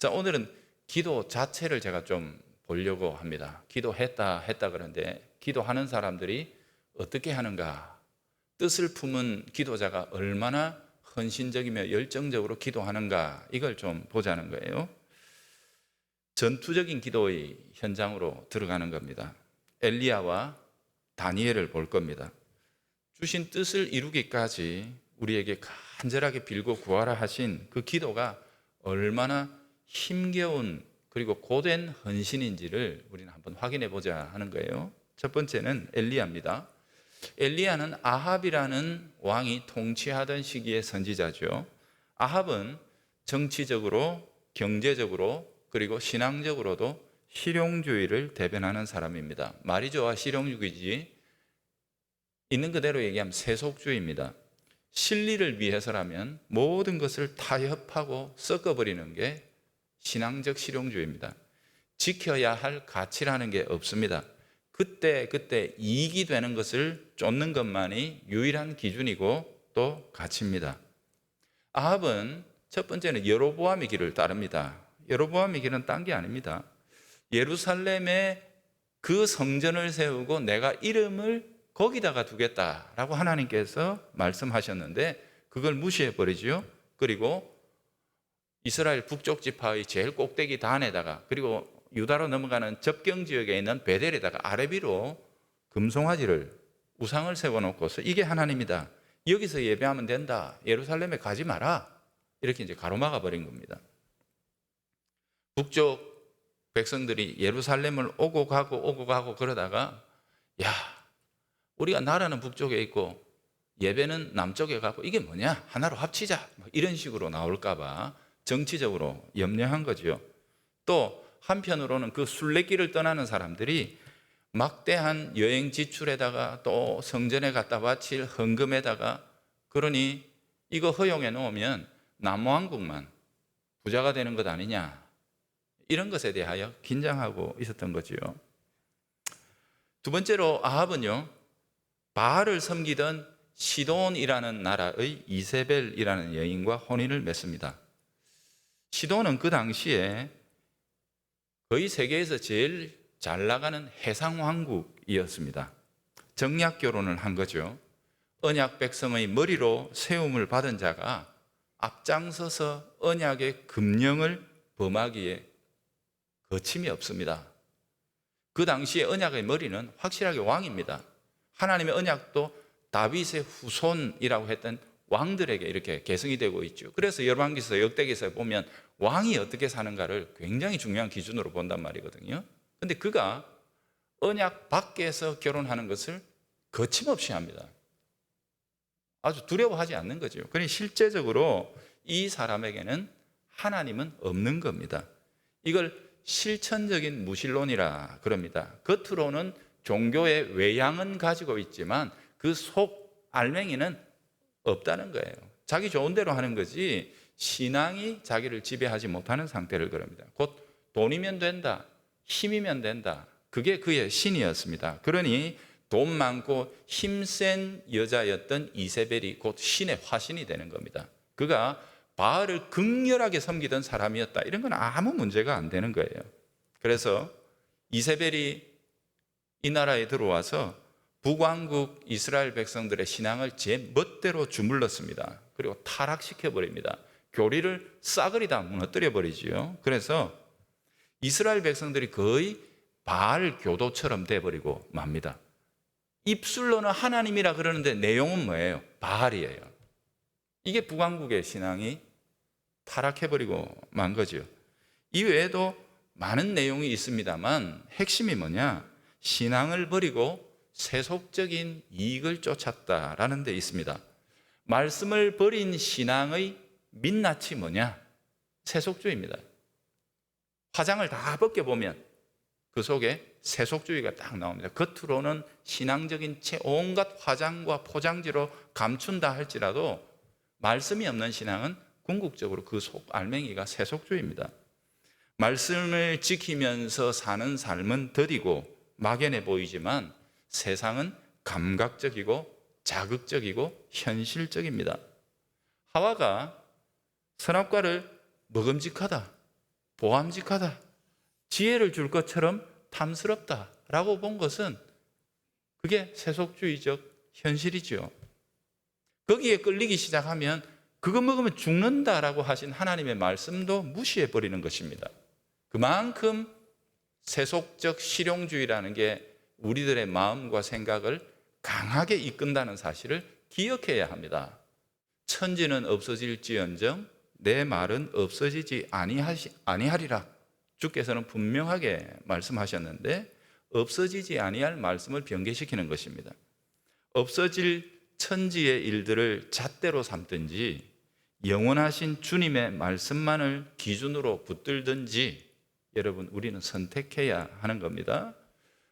자, 오늘은 기도 자체를 제가 좀 보려고 합니다. 기도했다 했다 그러는데 기도하는 사람들이 어떻게 하는가? 뜻을 품은 기도자가 얼마나 헌신적이며 열정적으로 기도하는가? 이걸 좀 보자는 거예요. 전투적인 기도의 현장으로 들어가는 겁니다. 엘리야와 다니엘을 볼 겁니다. 주신 뜻을 이루기까지 우리에게 간절하게 빌고 구하라 하신 그 기도가 얼마나 힘겨운 그리고 고된 헌신인지를 우리는 한번 확인해 보자 하는 거예요. 첫 번째는 엘리야입니다. 엘리야는 아합이라는 왕이 통치하던 시기의 선지자죠. 아합은 정치적으로, 경제적으로, 그리고 신앙적으로도 실용주의를 대변하는 사람입니다. 말이 좋아 실용주의지 있는 그대로 얘기하면 세속주의입니다. 실리를 위해서라면 모든 것을 타협하고 섞어버리는 게 신앙적 실용주의입니다. 지켜야 할 가치라는 게 없습니다. 그때 그때 이익이 되는 것을 쫓는 것만이 유일한 기준이고 또 가치입니다. 아합은 첫 번째는 여로보암의 길을 따릅니다. 여로보암의 길은 딴 게 아닙니다. 예루살렘에 그 성전을 세우고 내가 이름을 거기다가 두겠다라고 하나님께서 말씀하셨는데 그걸 무시해 버리지요. 그리고 이스라엘 북쪽 지파의 제일 꼭대기 단에다가 그리고 유다로 넘어가는 접경 지역에 있는 베델에다가 아래비로 금송아지를 우상을 세워놓고서 이게 하나님이다. 여기서 예배하면 된다. 예루살렘에 가지 마라. 이렇게 이제 가로막아 버린 겁니다. 북쪽 백성들이 예루살렘을 오고 가고 오고 가고 그러다가 야 우리가 나라는 북쪽에 있고 예배는 남쪽에 가고 이게 뭐냐 하나로 합치자 뭐 이런 식으로 나올까봐 정치적으로 염려한 거지요. 또 한편으로는 그 순례길을 떠나는 사람들이 막대한 여행 지출에다가 또 성전에 갖다 바칠 헌금에다가 그러니 이거 허용해 놓으면 남왕국만 부자가 되는 것 아니냐 이런 것에 대하여 긴장하고 있었던 거지요. 두 번째로 아합은요 바알을 섬기던 시돈이라는 나라의 이세벨이라는 여인과 혼인을 맺습니다. 시돈은 그 당시에 거의 세계에서 제일 잘 나가는 해상 왕국이었습니다. 정략 결혼을 한 거죠. 언약 백성의 머리로 세움을 받은 자가 앞장서서 언약의 금령을 범하기에 거침이 없습니다. 그 당시에 언약의 머리는 확실하게 왕입니다. 하나님의 언약도 다윗의 후손이라고 했던 왕들에게 이렇게 개성이 되고 있죠. 그래서 열왕기서 역대기서에 보면 왕이 어떻게 사는가를 굉장히 중요한 기준으로 본단 말이거든요. 근데 그가 언약 밖에서 결혼하는 것을 거침없이 합니다. 아주 두려워하지 않는 거죠. 그러니 실제적으로 이 사람에게는 하나님은 없는 겁니다. 이걸 실천적인 무신론이라 그럽니다. 겉으로는 종교의 외양은 가지고 있지만 그 속 알맹이는 없다는 거예요. 자기 좋은 대로 하는 거지 신앙이 자기를 지배하지 못하는 상태를 그럽니다. 곧 돈이면 된다, 힘이면 된다. 그게 그의 신이었습니다. 그러니 돈 많고 힘센 여자였던 이세벨이 곧 신의 화신이 되는 겁니다. 그가 바알을 극렬하게 섬기던 사람이었다. 이런 건 아무 문제가 안 되는 거예요. 그래서 이세벨이 이 나라에 들어와서 북왕국 이스라엘 백성들의 신앙을 제 멋대로 주물렀습니다. 그리고 타락시켜 버립니다. 교리를 싸그리 다 무너뜨려 버리지요. 그래서 이스라엘 백성들이 거의 바알 교도처럼 돼 버리고 맙니다. 입술로는 하나님이라 그러는데 내용은 뭐예요? 바알이에요. 이게 북왕국의 신앙이 타락해 버리고 만 거죠. 이 외에도 많은 내용이 있습니다만 핵심이 뭐냐? 신앙을 버리고 세속적인 이익을 쫓았다라는 데 있습니다. 말씀을 버린 신앙의 민낯이 뭐냐? 세속주의입니다. 화장을 다 벗겨보면 그 속에 세속주의가 딱 나옵니다. 겉으로는 신앙적인 채 온갖 화장과 포장지로 감춘다 할지라도 말씀이 없는 신앙은 궁극적으로 그 속 알맹이가 세속주의입니다. 말씀을 지키면서 사는 삶은 더디고 막연해 보이지만 세상은 감각적이고 자극적이고 현실적입니다. 하와가 선악과를 먹음직하다, 보암직하다. 지혜를 줄 것처럼 탐스럽다 라고 본 것은 그게 세속주의적 현실이죠. 거기에 끌리기 시작하면 그거 먹으면 죽는다라고 하신 하나님의 말씀도 무시해 버리는 것입니다. 그만큼 세속적 실용주의라는 게 우리들의 마음과 생각을 강하게 이끈다는 사실을 기억해야 합니다. 천지는 없어질지언정 내 말은 없어지지 아니하시, 아니하리라. 주께서는 분명하게 말씀하셨는데 없어지지 아니할 말씀을 변개시키는 것입니다. 없어질 천지의 일들을 잣대로 삼든지 영원하신 주님의 말씀만을 기준으로 붙들든지 여러분 우리는 선택해야 하는 겁니다.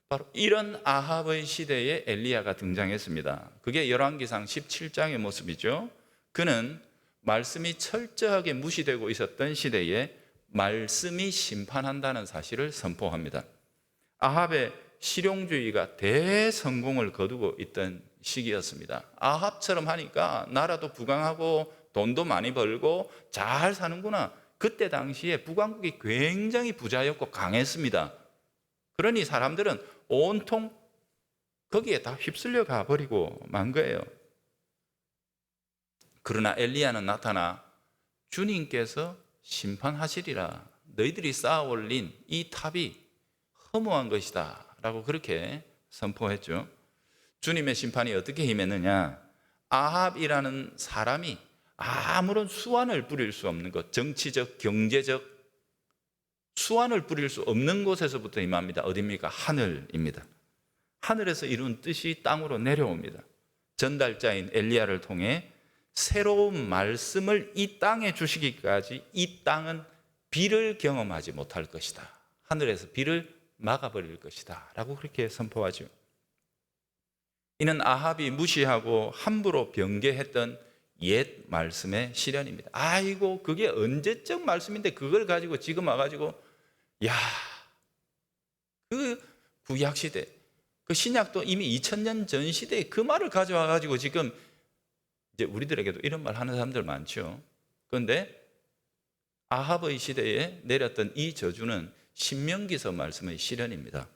바로 이런 아합의 시대에 엘리야가 등장했습니다. 그게 열왕기상 17장의 모습이죠. 그는 말씀이 철저하게 무시되고 있었던 시대에 말씀이 심판한다는 사실을 선포합니다. 아합의 실용주의가 대성공을 거두고 있던 시기였습니다. 아합처럼 하니까 나라도 부강하고 돈도 많이 벌고 잘 사는구나. 그때 당시에 북왕국이 굉장히 부자였고 강했습니다. 그러니 사람들은 온통 거기에 다 휩쓸려 가버리고 만 거예요. 그러나 엘리야는 나타나 주님께서 심판하시리라. 너희들이 쌓아 올린 이 탑이 허무한 것이다. 라고 그렇게 선포했죠. 주님의 심판이 어떻게 임했느냐? 아합이라는 사람이 아무런 수완을 부릴 수 없는 것, 정치적, 경제적 수완을 부릴 수 없는 곳에서부터 임합니다. 어디입니까? 하늘입니다. 하늘에서 이룬 뜻이 땅으로 내려옵니다. 전달자인 엘리야를 통해 새로운 말씀을 이 땅에 주시기까지 이 땅은 비를 경험하지 못할 것이다. 하늘에서 비를 막아버릴 것이다. 라고 그렇게 선포하죠. 이는 아합이 무시하고 함부로 변개했던 옛 말씀의 실현입니다. 아이고, 그게 언제적 말씀인데 그걸 가지고 지금 와가지고, 야, 그 구약 시대, 그 신약도 이미 2000년 전 시대에 그 말을 가져와 가지고 지금 이제 우리들에게도 이런 말 하는 사람들 많죠. 그런데 아합의 시대에 내렸던 이 저주는 신명기서 말씀의 실현입니다.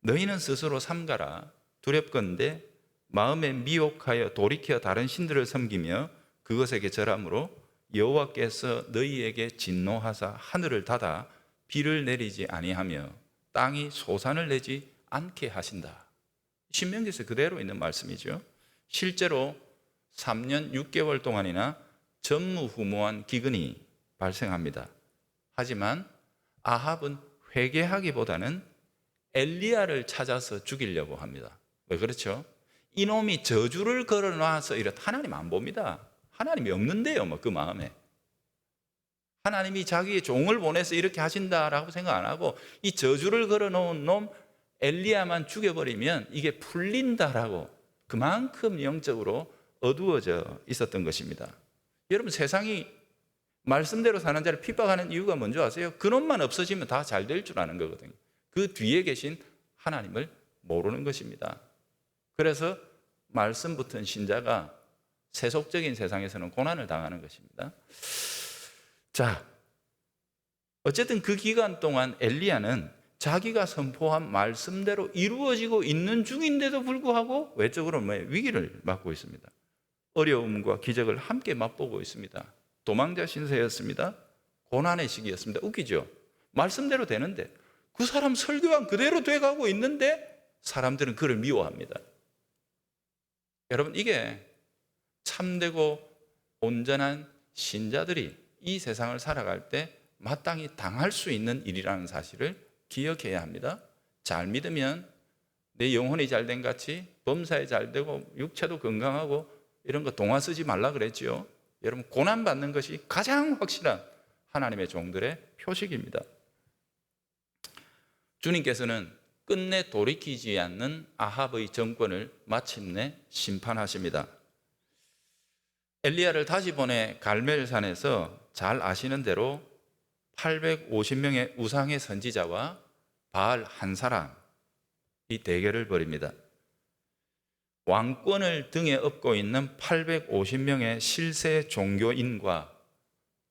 너희는 스스로 삼가라 두렵건대 마음에 미혹하여 돌이켜 다른 신들을 섬기며 그것에게 절함으로 여호와께서 너희에게 진노하사 하늘을 닫아 비를 내리지 아니하며 땅이 소산을 내지 않게 하신다. 신명기서 그대로 있는 말씀이죠. 실제로 3년 6개월 동안이나 전무후무한 기근이 발생합니다. 하지만 아합은 회개하기보다는 엘리야를 찾아서 죽이려고 합니다. 왜 그렇죠? 이놈이 저주를 걸어놔서 이렇다 하나님 안 봅니다. 하나님이 없는데요, 뭐 그 마음에. 하나님이 자기의 종을 보내서 이렇게 하신다라고 생각 안 하고 이 저주를 걸어놓은 놈 엘리야만 죽여버리면 이게 풀린다라고 그만큼 영적으로 어두워져 있었던 것입니다. 여러분 세상이 말씀대로 사는 자를 핍박하는 이유가 뭔지 아세요? 그놈만 없어지면 다 잘 될 줄 아는 거거든요. 그 뒤에 계신 하나님을 모르는 것입니다. 그래서 말씀 붙은 신자가 세속적인 세상에서는 고난을 당하는 것입니다. 자, 어쨌든 그 기간 동안 엘리야는 자기가 선포한 말씀대로 이루어지고 있는 중인데도 불구하고 외적으로 뭐 위기를 맞고 있습니다. 어려움과 기적을 함께 맛보고 있습니다. 도망자 신세였습니다. 고난의 시기였습니다. 웃기죠? 말씀대로 되는데 그 사람 설교한 그대로 돼가고 있는데 사람들은 그를 미워합니다. 여러분 이게 참되고 온전한 신자들이 이 세상을 살아갈 때 마땅히 당할 수 있는 일이라는 사실을 기억해야 합니다. 잘 믿으면 내 영혼이 잘된 같이 범사에 잘 되고 육체도 건강하고 이런 거 동화 쓰지 말라 그랬지요. 여러분 고난 받는 것이 가장 확실한 하나님의 종들의 표식입니다. 주님께서는 끝내 돌이키지 않는 아합의 정권을 마침내 심판하십니다. 엘리야를 다시 보내 갈멜산에서 잘 아시는 대로 850명의 우상의 선지자와 바알 한 사람 이 대결을 벌입니다. 왕권을 등에 업고 있는 850명의 실세 종교인과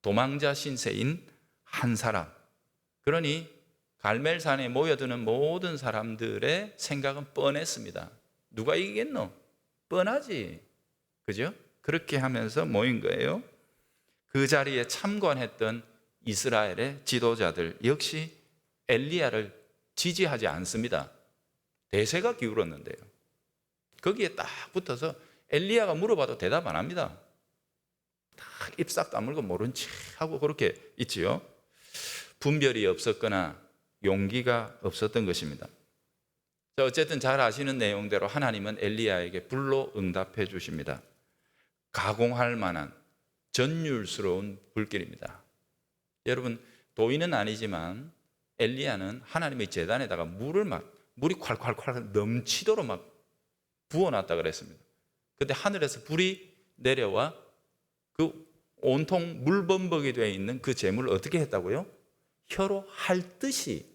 도망자 신세인 한 사람, 그러니 갈멜산에 모여드는 모든 사람들의 생각은 뻔했습니다. 누가 이기겠노? 뻔하지. 그죠? 그렇게 하면서 모인 거예요. 그 자리에 참관했던 이스라엘의 지도자들 역시 엘리야를 지지하지 않습니다. 대세가 기울었는데요. 거기에 딱 붙어서 엘리야가 물어봐도 대답 안 합니다. 딱 입싹 다물고 모른 척 하고 그렇게 있지요. 분별이 없었거나 용기가 없었던 것입니다. 자, 어쨌든 잘 아시는 내용대로 하나님은 엘리야에게 불로 응답해 주십니다. 가공할 만한 전율스러운 불길입니다. 여러분 도인은 아니지만 엘리야는 하나님의 재단에다가 물을 막 물이 콸콸콸 넘치도록 막 부어놨다 그랬습니다. 근데 하늘에서 불이 내려와 그 온통 물범벅이 되어 있는 그 재물을 어떻게 했다고요? 혀로 핥듯이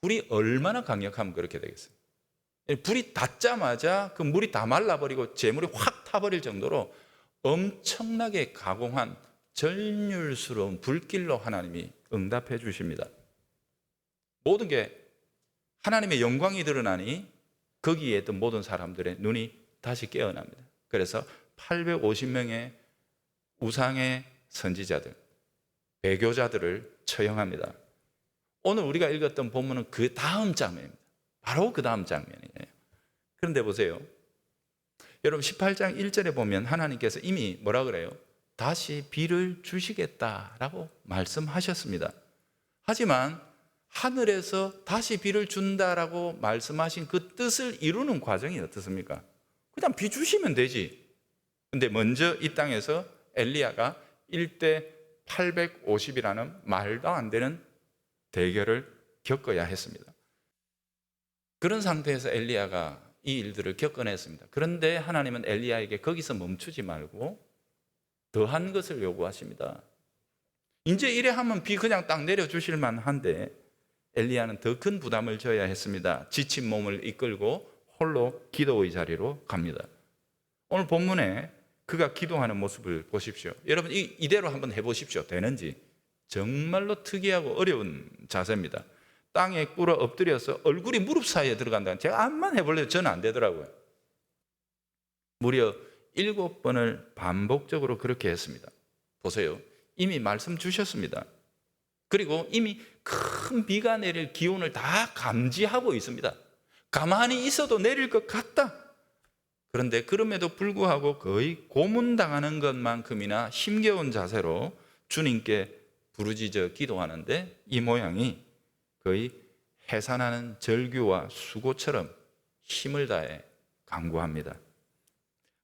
불이 얼마나 강력하면 그렇게 되겠어요? 불이 닿자마자 그 물이 다 말라버리고 재물이 확 타버릴 정도로 엄청나게 가공한 전율스러운 불길로 하나님이 응답해 주십니다. 모든 게 하나님의 영광이 드러나니 거기에 있던 모든 사람들의 눈이 다시 깨어납니다. 그래서 850명의 우상의 선지자들, 배교자들을 처형합니다. 오늘 우리가 읽었던 본문은 그 다음 장면입니다. 바로 그 다음 장면이에요. 그런데 보세요. 여러분 18장 1절에 보면 하나님께서 이미 뭐라 그래요? 다시 비를 주시겠다라고 말씀하셨습니다. 하지만 하늘에서 다시 비를 준다라고 말씀하신 그 뜻을 이루는 과정이 어떻습니까? 그냥 비 주시면 되지. 근데 먼저 이 땅에서 엘리야가 1대 850이라는 말도 안 되는 대결을 겪어야 했습니다. 그런 상태에서 엘리야가 이 일들을 겪어냈습니다. 그런데 하나님은 엘리야에게 거기서 멈추지 말고 더한 것을 요구하십니다. 이제 이래 하면 비 그냥 딱 내려 주실 만한데 엘리야는 더 큰 부담을 져야 했습니다. 지친 몸을 이끌고 홀로 기도의 자리로 갑니다. 오늘 본문에 그가 기도하는 모습을 보십시오. 여러분 이, 이대로 한번 해보십시오. 되는지 정말로 특이하고 어려운 자세입니다. 땅에 꿇어 엎드려서 얼굴이 무릎 사이에 들어간다는 제가 암만 해볼래도 저는 안 되더라고요. 무려 일곱 번을 반복적으로 그렇게 했습니다. 보세요. 이미 말씀 주셨습니다. 그리고 이미 큰 비가 내릴 기온을 다 감지하고 있습니다. 가만히 있어도 내릴 것 같다. 그런데 그럼에도 불구하고 거의 고문당하는 것만큼이나 힘겨운 자세로 주님께 부르짖어 기도하는데 이 모양이 거의 해산하는 절규와 수고처럼 힘을 다해 강구합니다.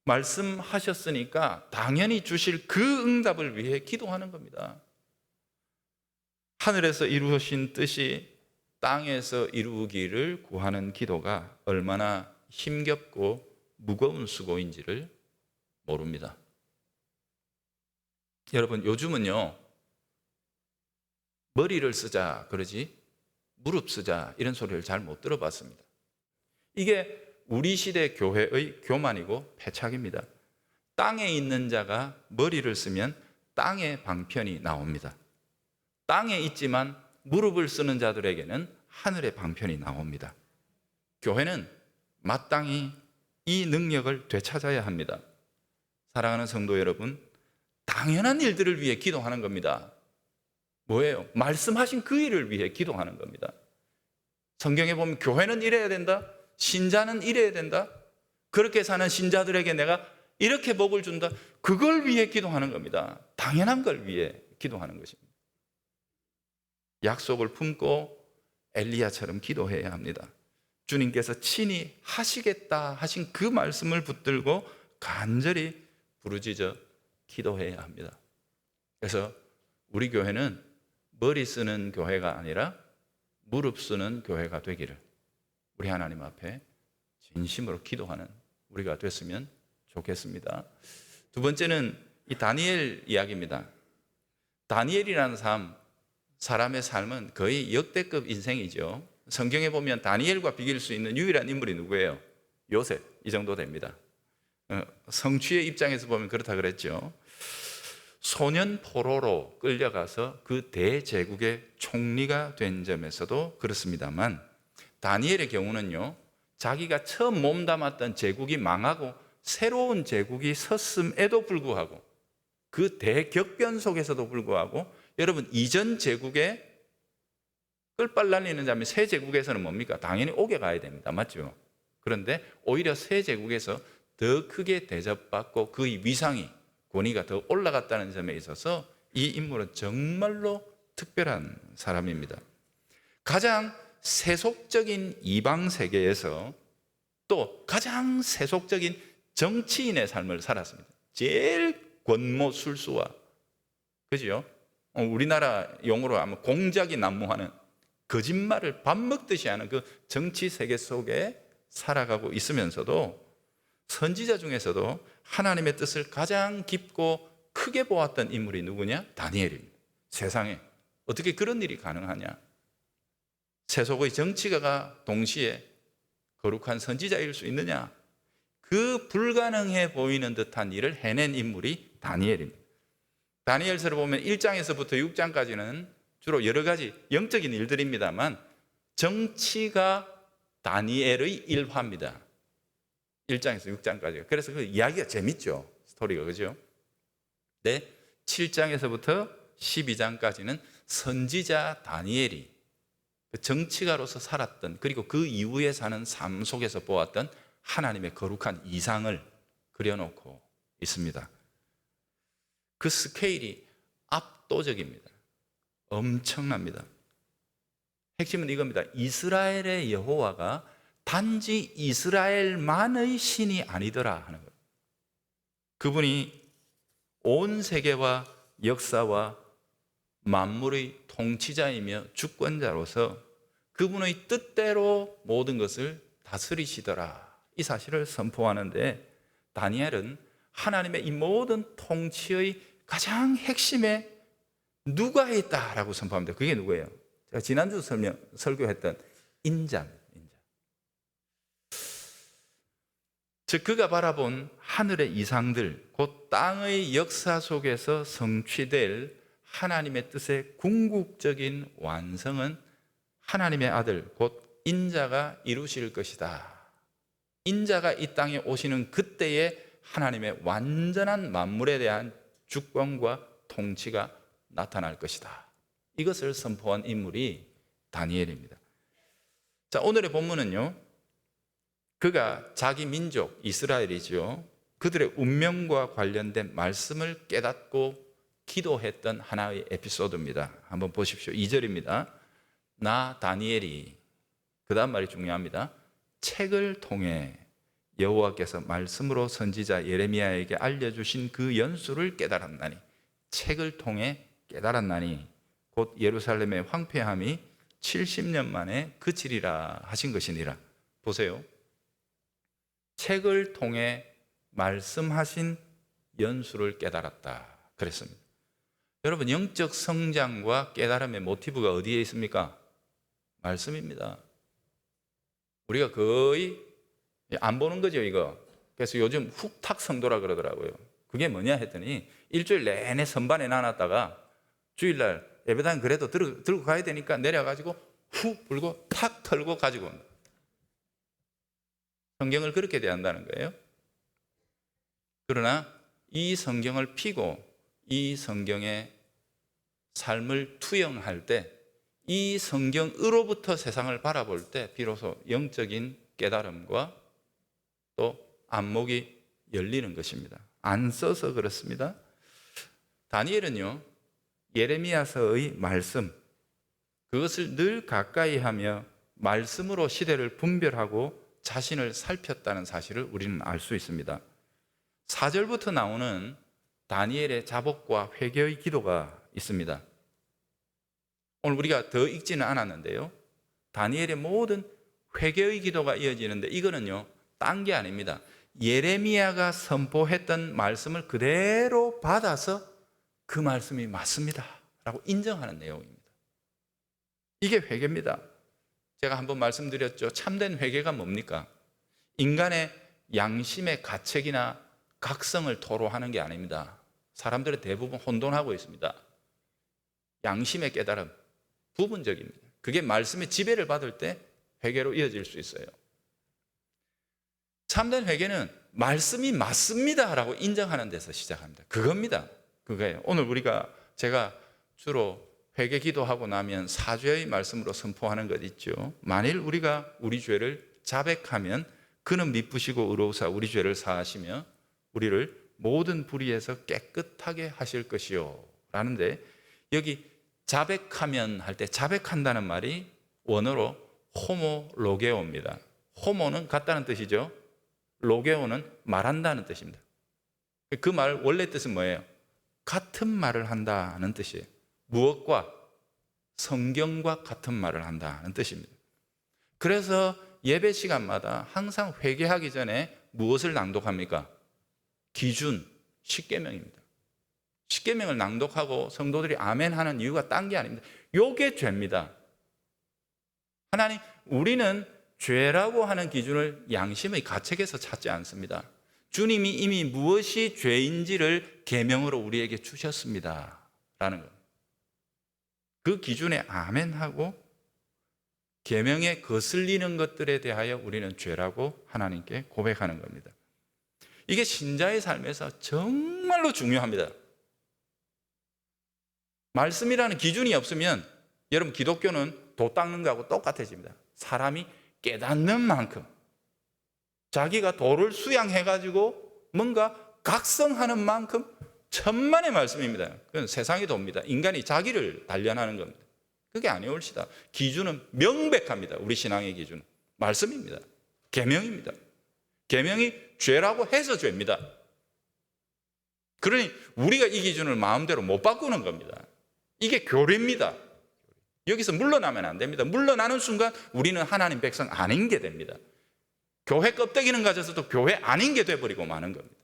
말씀하셨으니까 당연히 주실 그 응답을 위해 기도하는 겁니다. 하늘에서 이루어진 뜻이 땅에서 이루기를 구하는 기도가 얼마나 힘겹고 무거운 수고인지를 모릅니다. 여러분, 요즘은요, 머리를 쓰자 그러지, 무릎 쓰자 이런 소리를 잘 못 들어봤습니다. 이게 우리 시대 교회의 교만이고 패착입니다. 땅에 있는 자가 머리를 쓰면 땅의 방편이 나옵니다. 땅에 있지만 무릎을 쓰는 자들에게는 하늘의 방편이 나옵니다. 교회는 마땅히 이 능력을 되찾아야 합니다. 사랑하는 성도 여러분, 당연한 일들을 위해 기도하는 겁니다. 뭐예요? 말씀하신 그 일을 위해 기도하는 겁니다. 성경에 보면 교회는 이래야 된다. 신자는 이래야 된다. 그렇게 사는 신자들에게 내가 이렇게 복을 준다. 그걸 위해 기도하는 겁니다. 당연한 걸 위해 기도하는 것입니다. 약속을 품고 엘리야처럼 기도해야 합니다. 주님께서 친히 하시겠다 하신 그 말씀을 붙들고 간절히 부르짖어 기도해야 합니다. 그래서 우리 교회는 머리 쓰는 교회가 아니라 무릎 쓰는 교회가 되기를 우리 하나님 앞에 진심으로 기도하는 우리가 됐으면 좋겠습니다. 두 번째는 이 다니엘 이야기입니다. 다니엘이라는 삶, 사람의 삶은 거의 역대급 인생이죠. 성경에 보면 다니엘과 비길 수 있는 유일한 인물이 누구예요? 요셉. 이 정도 됩니다. 어, 성취의 입장에서 보면 그렇다 그랬죠. 소년 포로로 끌려가서 그 대제국의 총리가 된 점에서도 그렇습니다만 다니엘의 경우는요. 자기가 처음 몸담았던 제국이 망하고 새로운 제국이 섰음에도 불구하고 그 대격변 속에서도 불구하고 여러분 이전 제국에 끌빨 날리는 자면 새 제국에서는 뭡니까? 당연히 옥에 가야 됩니다. 맞죠? 그런데 오히려 새 제국에서 더 크게 대접받고 그의 위상이 권위가 더 올라갔다는 점에 있어서 이 인물은 정말로 특별한 사람입니다. 가장 세속적인 이방 세계에서 또 가장 세속적인 정치인의 삶을 살았습니다. 제일 권모술수와 그죠? 어, 우리나라 용어로 하면 공작이 난무하는 거짓말을 밥 먹듯이 하는 그 정치 세계 속에 살아가고 있으면서도 선지자 중에서도 하나님의 뜻을 가장 깊고 크게 보았던 인물이 누구냐? 다니엘입니다. 세상에 어떻게 그런 일이 가능하냐? 세속의 정치가가 동시에 거룩한 선지자일 수 있느냐? 그 불가능해 보이는 듯한 일을 해낸 인물이 다니엘입니다. 다니엘서를 보면 1장에서부터 6장까지는 주로 여러 가지 영적인 일들입니다만 정치가 다니엘의 일화입니다. 1장에서 6장까지. 그래서 그 이야기가 재밌죠. 스토리가 그죠? 네. 7장에서부터 12장까지는 선지자 다니엘이 그 정치가로서 살았던 그리고 그 이후에 사는 삶 속에서 보았던 하나님의 거룩한 이상을 그려놓고 있습니다. 그 스케일이 압도적입니다. 엄청납니다. 핵심은 이겁니다. 이스라엘의 여호와가 단지 이스라엘만의 신이 아니더라 하는 거예요. 그분이 온 세계와 역사와 만물의 통치자이며 주권자로서 그분의 뜻대로 모든 것을 다스리시더라. 이 사실을 선포하는데 다니엘은 하나님의 이 모든 통치의 가장 핵심에 누가 있다라고 선포합니다. 그게 누구예요? 제가 지난주 설명, 설교했던 인자입니다. 인자. 즉 그가 바라본 하늘의 이상들, 곧 땅의 역사 속에서 성취될 하나님의 뜻의 궁극적인 완성은 하나님의 아들, 곧 인자가 이루실 것이다. 인자가 이 땅에 오시는 그때에 하나님의 완전한 만물에 대한 주권과 통치가 나타날 것이다. 이것을 선포한 인물이 다니엘입니다. 자, 오늘의 본문은요. 그가 자기 민족 이스라엘이죠. 그들의 운명과 관련된 말씀을 깨닫고 기도했던 하나의 에피소드입니다. 한번 보십시오. 2절입니다. 나 다니엘이 그 다음 말이 중요합니다. 책을 통해 여호와께서 말씀으로 선지자 예레미야에게 알려주신 그 연수를 깨달았나니 책을 통해 깨달았나니 곧 예루살렘의 황폐함이 70년 만에 그치리라 하신 것이니라. 보세요. 책을 통해 말씀하신 연수를 깨달았다. 그랬습니다. 여러분, 영적 성장과 깨달음의 모티브가 어디에 있습니까? 말씀입니다. 우리가 거의 안 보는 거죠, 이거. 그래서 요즘 훅탁 성도라 그러더라고요. 그게 뭐냐 했더니 일주일 내내 선반에 나눴다가 주일날 예배당 그래도 들고, 가야 되니까 내려가지고 훅 불고 탁 털고 가지고 온다. 성경을 그렇게 대한다는 거예요. 그러나 이 성경을 피고 이 성경의 삶을 투영할 때 이 성경으로부터 세상을 바라볼 때 비로소 영적인 깨달음과 또 안목이 열리는 것입니다. 안 써서 그렇습니다. 다니엘은요, 예레미야서의 말씀, 그것을 늘 가까이 하며 말씀으로 시대를 분별하고 자신을 살폈다는 사실을 우리는 알 수 있습니다. 4절부터 나오는 다니엘의 자복과 회개의 기도가 있습니다. 오늘 우리가 더 읽지는 않았는데요. 다니엘의 모든 회개의 기도가 이어지는데 이거는요. 딴 게 아닙니다. 예레미야가 선포했던 말씀을 그대로 받아서 그 말씀이 맞습니다. 라고 인정하는 내용입니다. 이게 회개입니다. 제가 한번 말씀드렸죠. 참된 회개가 뭡니까? 인간의 양심의 가책이나 각성을 토로하는 게 아닙니다. 사람들의 대부분 혼돈하고 있습니다. 양심의 깨달음 부분적입니다. 그게 말씀의 지배를 받을 때 회개로 이어질 수 있어요. 참된 회개는 말씀이 맞습니다라고 인정하는 데서 시작합니다. 그겁니다. 그거예요. 오늘 우리가 제가 주로 회개 기도하고 나면 사죄의 말씀으로 선포하는 것 있죠. 만일 우리가 우리 죄를 자백하면 그는 미쁘시고 의로우사 우리 죄를 사하시며 우리를 모든 불의에서 깨끗하게 하실 것이요. 라는데 여기 자백하면 할 때 자백한다는 말이 원어로 호모 로게오입니다. 호모는 같다는 뜻이죠. 로게오는 말한다는 뜻입니다. 그 말 원래 뜻은 뭐예요? 같은 말을 한다는 뜻이에요. 무엇과 성경과 같은 말을 한다는 뜻입니다. 그래서 예배 시간마다 항상 회개하기 전에 무엇을 낭독합니까? 기준 십계명입니다. 십계명을 낭독하고 성도들이 아멘 하는 이유가 딴 게 아닙니다. 요게 죄입니다. 하나님, 우리는 죄라고 하는 기준을 양심의 가책에서 찾지 않습니다. 주님이 이미 무엇이 죄인지를 계명으로 우리에게 주셨습니다. 라는 것. 그 기준에 아멘 하고 계명에 거슬리는 것들에 대하여 우리는 죄라고 하나님께 고백하는 겁니다. 이게 신자의 삶에서 정말로 중요합니다. 말씀이라는 기준이 없으면 여러분 기독교는 도 닦는 거하고 똑같아집니다. 사람이 깨닫는 만큼 자기가 도를 수양해 가지고 뭔가 각성하는 만큼 천만의 말씀입니다. 그건 세상의 도입니다. 인간이 자기를 단련하는 겁니다. 그게 아니올시다. 기준은 명백합니다. 우리 신앙의 기준은 말씀입니다. 계명입니다. 계명이 죄라고 해서 죄입니다. 그러니 우리가 이 기준을 마음대로 못 바꾸는 겁니다. 이게 교리입니다. 여기서 물러나면 안 됩니다. 물러나는 순간 우리는 하나님 백성 아닌 게 됩니다. 교회 껍데기는 가져서도 교회 아닌 게 돼버리고 마는 겁니다.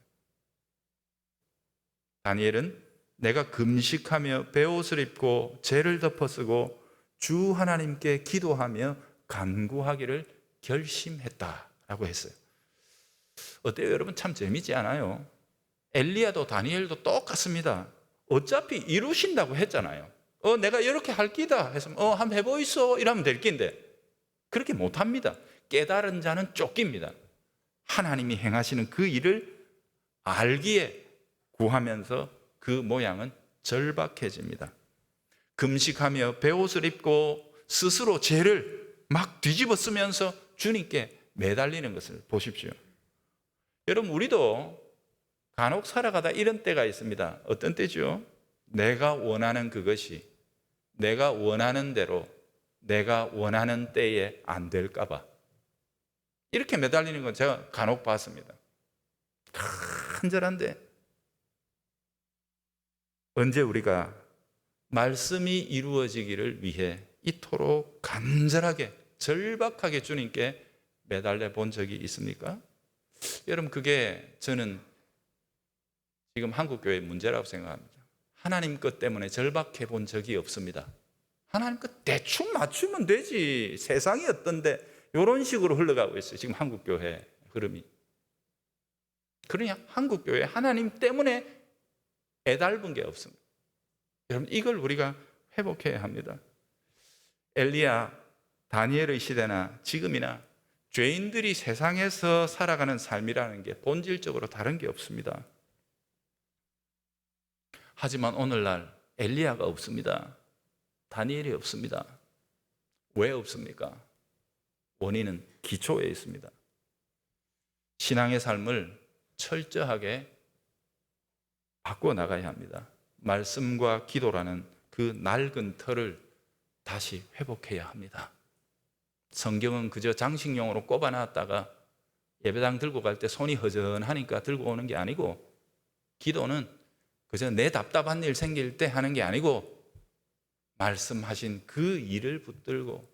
다니엘은 내가 금식하며 베옷을 입고 죄를 덮어 쓰고 주 하나님께 기도하며 간구하기를 결심했다라고 했어요. 어때요, 여러분? 참 재미지 않아요? 엘리야도 다니엘도 똑같습니다. 어차피 이루신다고 했잖아요. 어, 내가 이렇게 할 끼다 했으면, 어, 한번 해보이소. 이러면 될 끼인데. 그렇게 못 합니다. 깨달은 자는 쫓깁니다. 하나님이 행하시는 그 일을 알기에 구하면서 그 모양은 절박해집니다. 금식하며 베옷을 입고 스스로 죄를 막 뒤집어 쓰면서 주님께 매달리는 것을 보십시오. 여러분, 우리도 간혹 살아가다 이런 때가 있습니다. 어떤 때죠? 내가 원하는 그것이 내가 원하는 대로 내가 원하는 때에 안 될까봐. 이렇게 매달리는 건 제가 간혹 봤습니다. 간절한데 언제 우리가 말씀이 이루어지기를 위해 이토록 간절하게 절박하게 주님께 매달려 본 적이 있습니까? 여러분 그게 저는 지금 한국 교회의 문제라고 생각합니다. 하나님 것 때문에 절박해 본 적이 없습니다. 하나님 것 대충 맞추면 되지. 세상이 어떤데 이런 식으로 흘러가고 있어요. 지금 한국 교회 흐름이. 그러냐 한국 교회 하나님 때문에 애달은 게 없습니다. 여러분 이걸 우리가 회복해야 합니다. 엘리야 다니엘의 시대나 지금이나 죄인들이 세상에서 살아가는 삶이라는 게 본질적으로 다른 게 없습니다. 하지만 오늘날 엘리야가 없습니다. 다니엘이 없습니다. 왜 없습니까? 원인은 기초에 있습니다. 신앙의 삶을 철저하게 바꿔 나가야 합니다. 말씀과 기도라는 그 낡은 틀을 다시 회복해야 합니다. 성경은 그저 장식용으로 꼽아놨다가 예배당 들고 갈 때 손이 허전하니까 들고 오는 게 아니고 기도는 그저 내 답답한 일 생길 때 하는 게 아니고 말씀하신 그 일을 붙들고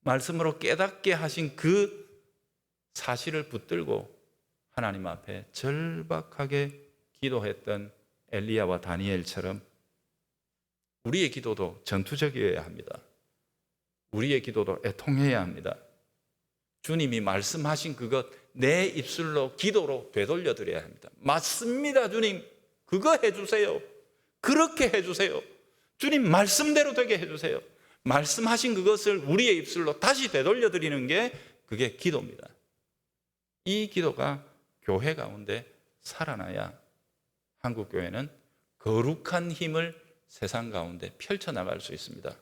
말씀으로 깨닫게 하신 그 사실을 붙들고 하나님 앞에 절박하게 기도했던 엘리야와 다니엘처럼 우리의 기도도 전투적이어야 합니다. 우리의 기도도 애통해야 합니다. 주님이 말씀하신 그것 내 입술로 기도로 되돌려 드려야 합니다. 맞습니다, 주님. 그거 해주세요. 그렇게 해주세요. 주님 말씀대로 되게 해주세요. 말씀하신 그것을 우리의 입술로 다시 되돌려 드리는 게 그게 기도입니다. 이 기도가 교회 가운데 살아나야 한국 교회는 거룩한 힘을 세상 가운데 펼쳐 나갈 수 있습니다.